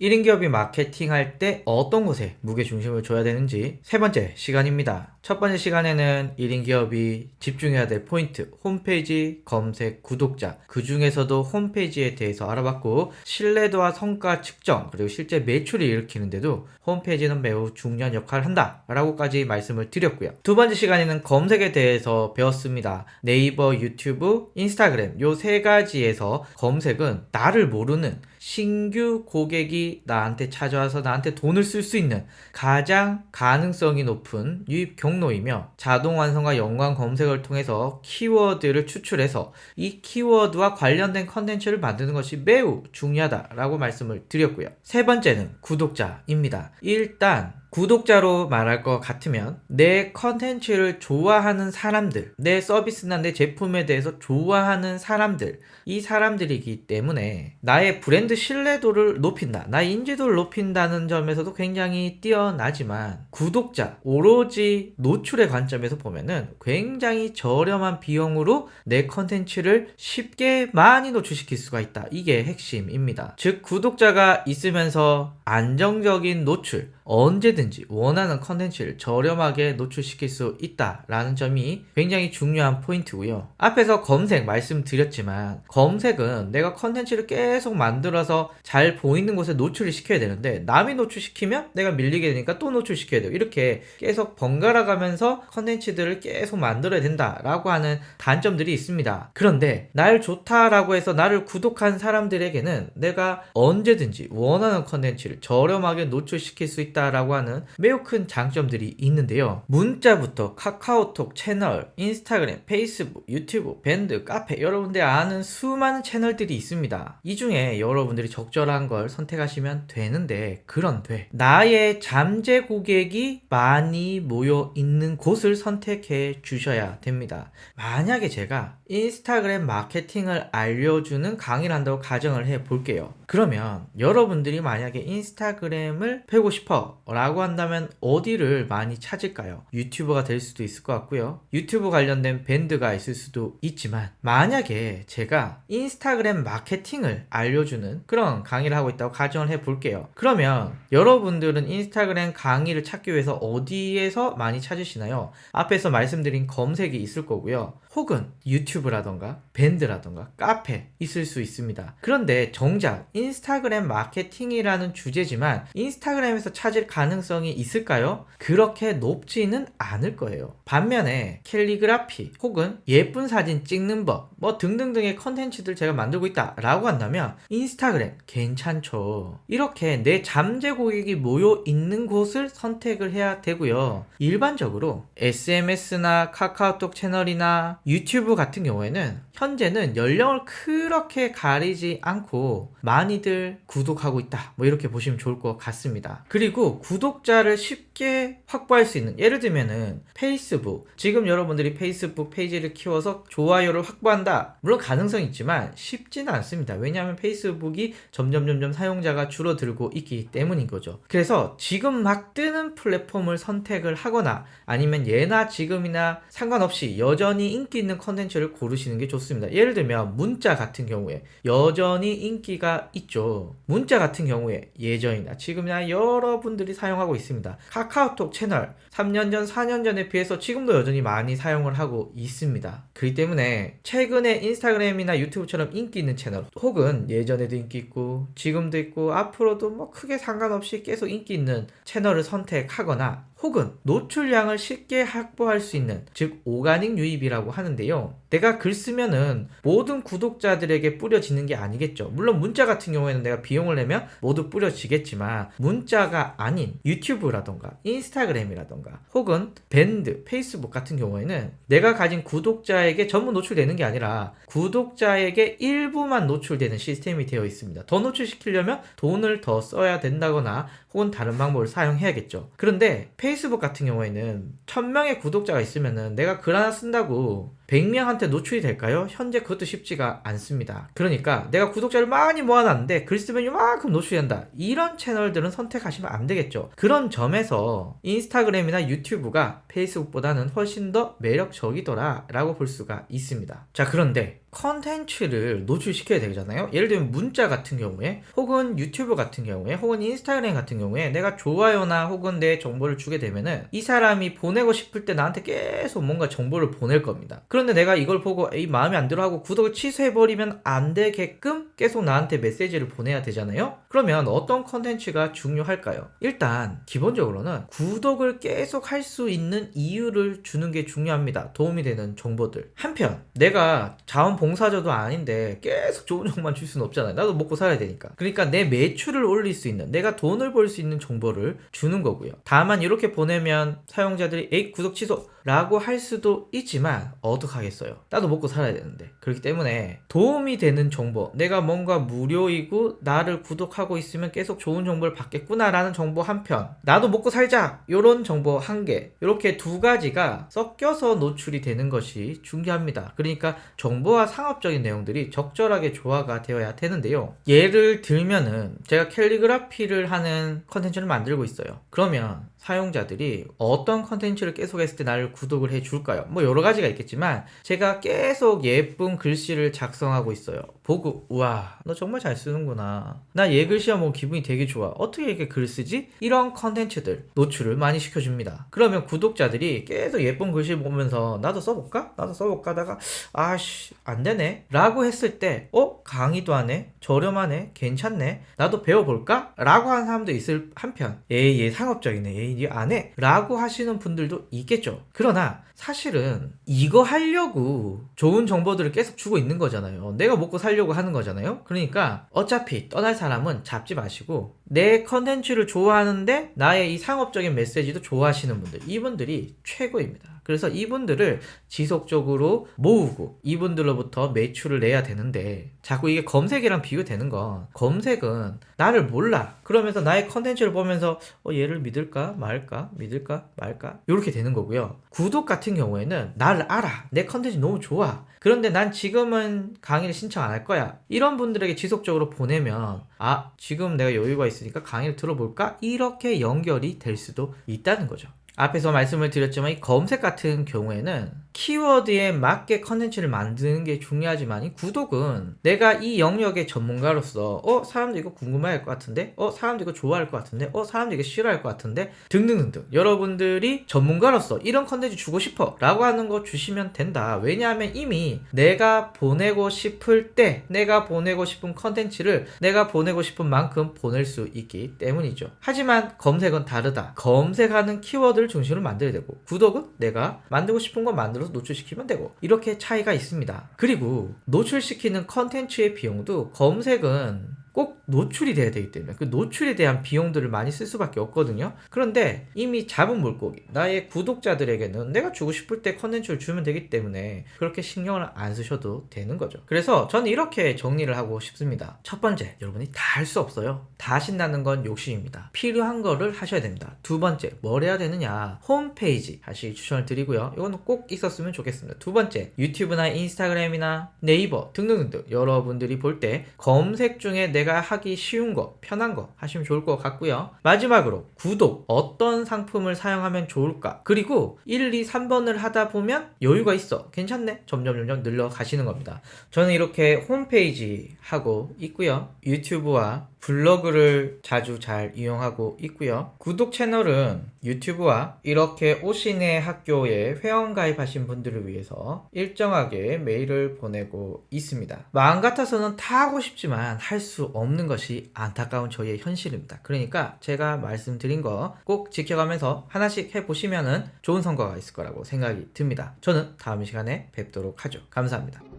1인 기업이 마케팅할 때 어떤 곳에 무게 중심을 줘야 되는지 세 번째 시간입니다. 첫 번째 시간에는 1인 기업이 집중해야 될 포인트, 홈페이지, 검색, 구독자, 그 중에서도 홈페이지에 대해서 알아봤고, 신뢰도와 성과 측정, 그리고 실제 매출을 일으키는데도 홈페이지는 매우 중요한 역할을 한다. 라고까지 말씀을 드렸고요. 두 번째 시간에는 검색에 대해서 배웠습니다. 네이버, 유튜브, 인스타그램, 요 세 가지에서 검색은 나를 모르는 신규 고객이 나한테 찾아와서 나한테 돈을 쓸 수 있는 가장 가능성이 높은 유입 경로이며 자동 완성과 연관 검색을 통해서 키워드를 추출해서 이 키워드와 관련된 컨텐츠를 만드는 것이 매우 중요하다라고 말씀을 드렸고요. 세 번째는 구독자입니다. 일단 구독자로 말할 것 같으면 내 컨텐츠를 좋아하는 사람들, 내 서비스나 내 제품에 대해서 좋아하는 사람들, 이 사람들이기 때문에 나의 브랜드 신뢰도를 높인다, 나의 인지도를 높인다는 점에서도 굉장히 뛰어나지만 구독자, 오로지 노출의 관점에서 보면은 굉장히 저렴한 비용으로 내 컨텐츠를 쉽게 많이 노출시킬 수가 있다. 이게 핵심입니다. 즉, 구독자가 있으면서 안정적인 노출, 언제든지 원하는 컨텐츠를 저렴하게 노출시킬 수 있다라는 점이 굉장히 중요한 포인트고요. 앞에서 검색 말씀드렸지만 검색은 내가 컨텐츠를 계속 만들어서 잘 보이는 곳에 노출을 시켜야 되는데 남이 노출시키면 내가 밀리게 되니까 또 노출시켜야 돼요. 이렇게 계속 번갈아 가면서 컨텐츠들을 계속 만들어야 된다라고 하는 단점들이 있습니다. 그런데 날 좋다라고 해서 나를 구독한 사람들에게는 내가 언제든지 원하는 컨텐츠를 저렴하게 노출시킬 수 있다 있다라고 하는 매우 큰 장점들이 있는데요. 문자부터 카카오톡 채널, 인스타그램, 페이스북, 유튜브, 밴드, 카페 여러분들 아는 수많은 채널들이 있습니다. 이 중에 여러분들이 적절한 걸 선택하시면 되는데 그런데 나의 잠재 고객이 많이 모여 있는 곳을 선택해 주셔야 됩니다. 만약에 제가 인스타그램 마케팅을 알려주는 강의를 한다고 가정을 해 볼게요. 그러면 여러분들이 만약에 인스타그램을 배우고 싶어 라고 한다면 어디를 많이 찾을까요? 유튜버가 될 수도 있을 것 같고요. 유튜브 관련된 밴드가 있을 수도 있지만 만약에 제가 인스타그램 마케팅을 알려주는 그런 강의를 하고 있다고 가정을 해 볼게요. 그러면 여러분들은 인스타그램 강의를 찾기 위해서 어디에서 많이 찾으시나요? 앞에서 말씀드린 검색이 있을 거고요. 혹은 유튜브라던가 밴드라던가 카페 있을 수 있습니다. 그런데 정작 인스타그램 마케팅이라는 주제지만 인스타그램에서 찾을 가능성이 있을까요? 그렇게 높지는 않을 거예요. 반면에 캘리그라피 혹은 예쁜 사진 찍는 법 뭐 등등등의 컨텐츠들 제가 만들고 있다 라고 한다면 인스타그램 괜찮죠. 이렇게 내 잠재 고객이 모여 있는 곳을 선택을 해야 되고요. 일반적으로 SMS나 카카오톡 채널이나 유튜브 같은 경우에는 현재는 연령을 그렇게 가리지 않고 많이들 구독하고 있다. 뭐 이렇게 보시면 좋을 것 같습니다. 그리고 구독자를 쉽게 확보할 수 있는 예를 들면은 페이스북 지금 여러분들이 페이스북 페이지를 키워서 좋아요를 확보한다. 물론 가능성이 있지만 쉽지는 않습니다. 왜냐하면 페이스북이 점점 점점 사용자가 줄어들고 있기 때문인 거죠. 그래서 지금 막 뜨는 플랫폼을 선택을 하거나 아니면 예나 지금이나 상관없이 여전히 인기 있는 컨텐츠를 고르시는 게 좋습니다. 예를 들면 문자 같은 경우에 여전히 인기가 있죠. 문자 같은 경우에 예전이나 지금이나 여러분 들이 사용하고 있습니다. 카카오톡 채널 3년 전, 4년 전에 비해서 지금도 여전히 많이 사용을 하고 있습니다. 그렇기 때문에 최근에 인스타그램이나 유튜브처럼 인기 있는 채널 혹은 예전에도 인기 있고 지금도 있고 앞으로도 뭐 크게 상관없이 계속 인기 있는 채널을 선택하거나 혹은 노출량을 쉽게 확보할 수 있는 즉 오가닉 유입이라고 하는데요. 내가 글 쓰면은 모든 구독자들에게 뿌려지는 게 아니겠죠. 물론 문자 같은 경우에는 내가 비용을 내면 모두 뿌려지겠지만 문자가 아닌 유튜브라던가 인스타그램이라던가 혹은 밴드, 페이스북 같은 경우에는 내가 가진 구독자에게 전부 노출되는 게 아니라 구독자에게 일부만 노출되는 시스템이 되어 있습니다. 더 노출시키려면 돈을 더 써야 된다거나 혹은 다른 방법을 사용해야겠죠. 그런데 페이스북 같은 경우에는 1000명의 구독자가 있으면은 내가 글 하나 쓴다고 100명한테 노출이 될까요? 현재 그것도 쉽지가 않습니다. 그러니까 내가 구독자를 많이 모아놨는데 글 쓰면 이만큼 노출이 된다. 이런 채널들은 선택하시면 안 되겠죠. 그런 점에서 인스타그램이나 유튜브가 페이스북보다는 훨씬 더 매력적이더라 라고 볼 수가 있습니다. 자, 그런데 컨텐츠를 노출시켜야 되잖아요. 예를 들면 문자 같은 경우에 혹은 유튜브 같은 경우에 혹은 인스타그램 같은 경우에 내가 좋아요나 혹은 내 정보를 주게 되면은 이 사람이 보내고 싶을 때 나한테 계속 뭔가 정보를 보낼 겁니다. 그런데 내가 이걸 보고 이 마음에 안 들어 하고 구독을 취소해 버리면 안 되게끔 계속 나한테 메시지를 보내야 되잖아요. 그러면 어떤 컨텐츠가 중요할까요? 일단 기본적으로는 구독을 계속 할 수 있는 이유를 주는 게 중요합니다. 도움이 되는 정보들. 한편 내가 자원 봉사자도 아닌데 계속 좋은 정보만 줄 수는 없잖아요. 나도 먹고 살아야 되니까. 그러니까 내 매출을 올릴 수 있는 내가 돈을 벌 수 있는 정보를 주는 거고요. 다만 이렇게 보내면 사용자들이 에이 구독 취소 라고 할 수도 있지만 어떡하겠어요. 나도 먹고 살아야 되는데. 그렇기 때문에 도움이 되는 정보, 내가 뭔가 무료이고 나를 구독하고 있으면 계속 좋은 정보를 받겠구나라는 정보 한 편, 나도 먹고 살자 요런 정보 한 개, 이렇게 두 가지가 섞여서 노출이 되는 것이 중요합니다. 그러니까 정보와 상업적인 내용들이 적절하게 조화가 되어야 되는데요. 예를 들면은 제가 캘리그라피를 하는 컨텐츠를 만들고 있어요. 그러면 사용자들이 어떤 컨텐츠를 계속 했을 때 나를 구독을 해 줄까요? 뭐 여러 가지가 있겠지만 제가 계속 예쁜 글씨를 작성하고 있어요. 보고 우와 너 정말 잘 쓰는구나. 나 얘 글씨야 뭐 기분이 되게 좋아. 어떻게 이렇게 글 쓰지? 이런 컨텐츠들 노출을 많이 시켜줍니다. 그러면 구독자들이 계속 예쁜 글씨 보면서 나도 써볼까? 나도 써볼까 하다가 아씨 안 되네 라고 했을 때 어? 강의도 하네? 저렴하네? 괜찮네? 나도 배워볼까? 라고 하는 사람도 있을 한편 에이 얘 상업적이네 얘 안 해? 라고 하시는 분들도 있겠죠 그러나 사실은 이거 하려고 좋은 정보들을 계속 주고 있는 거잖아요 내가 먹고 살려고 하는 거잖아요 그러니까 어차피 떠날 사람은 잡지 마시고 내 컨텐츠를 좋아하는데 나의 이 상업적인 메시지도 좋아하시는 분들 이분들이 최고입니다. 그래서 이분들을 지속적으로 모으고 이분들로부터 매출을 내야 되는데 자꾸 이게 검색이랑 비교되는 건 검색은 나를 몰라. 그러면서 나의 컨텐츠를 보면서 어, 얘를 믿을까 말까? 믿을까 말까? 이렇게 되는 거고요. 구독 같은 경우에는 나를 알아. 내 컨텐츠 너무 좋아. 그런데 난 지금은 강의를 신청 안 할 거야. 이런 분들에게 지속적으로 보내면 아 지금 내가 여유가 있 으니까 강의를 들어볼까? 이렇게 연결이 될 수도 있다는 거죠. 앞에서 말씀을 드렸지만 이 검색 같은 경우에는 키워드에 맞게 컨텐츠를 만드는 게 중요하지만 이 구독은 내가 이 영역의 전문가로서 어 사람들 이거 궁금해할 것 같은데 어 사람들 이거 좋아할 것 같은데 어 사람들 이거 싫어할 것 같은데 등등등등. 여러분들이 전문가로서 이런 컨텐츠 주고 싶어 라고 하는 거 주시면 된다. 왜냐하면 이미 내가 보내고 싶을 때 내가 보내고 싶은 컨텐츠를 내가 보내고 싶은 만큼 보낼 수 있기 때문이죠. 하지만 검색은 다르다. 검색하는 키워드를 중심으로 만들어야 되고 구독은 내가 만들고 싶은 거 만들어 서 노출시키면 되고 이렇게 차이가 있습니다. 그리고 노출시키는 컨텐츠의 비용도 검색은 꼭 노출이 돼야 되기 때문에 그 노출에 대한 비용들을 많이 쓸 수밖에 없거든요. 그런데 이미 잡은 물고기 나의 구독자들에게는 내가 주고 싶을 때 컨텐츠를 주면 되기 때문에 그렇게 신경을 안 쓰셔도 되는 거죠. 그래서 저는 이렇게 정리를 하고 싶습니다. 첫 번째 여러분이 다 할 수 없어요. 다 하신다는 건 욕심입니다. 필요한 거를 하셔야 됩니다. 두 번째 뭘 해야 되느냐 홈페이지 다시 추천을 드리고요. 이거는 꼭 있었으면 좋겠습니다. 두 번째 유튜브나 인스타그램이나 네이버 등등등등 여러분들이 볼 때 검색 중에 내가 하기 쉬운 거, 편한 거 하시면 좋을 것 같고요. 마지막으로 구독 어떤 상품을 사용하면 좋을까? 그리고 1, 2, 3번을 하다 보면 여유가 있어. 괜찮네. 점점 점점 늘러 가시는 겁니다. 저는 이렇게 홈페이지 하고 있고요. 유튜브와 블로그를 자주 잘 이용하고 있고요. 구독 채널은 유튜브와 이렇게 오신의 학교에 회원 가입하신 분들을 위해서 일정하게 메일을 보내고 있습니다. 마음 같아서는 다 하고 싶지만 할 수 없는 것이 안타까운 저희의 현실입니다. 그러니까 제가 말씀드린 거 꼭 지켜가면서 하나씩 해보시면은 좋은 성과가 있을 거라고 생각이 듭니다. 저는 다음 시간에 뵙도록 하죠. 감사합니다.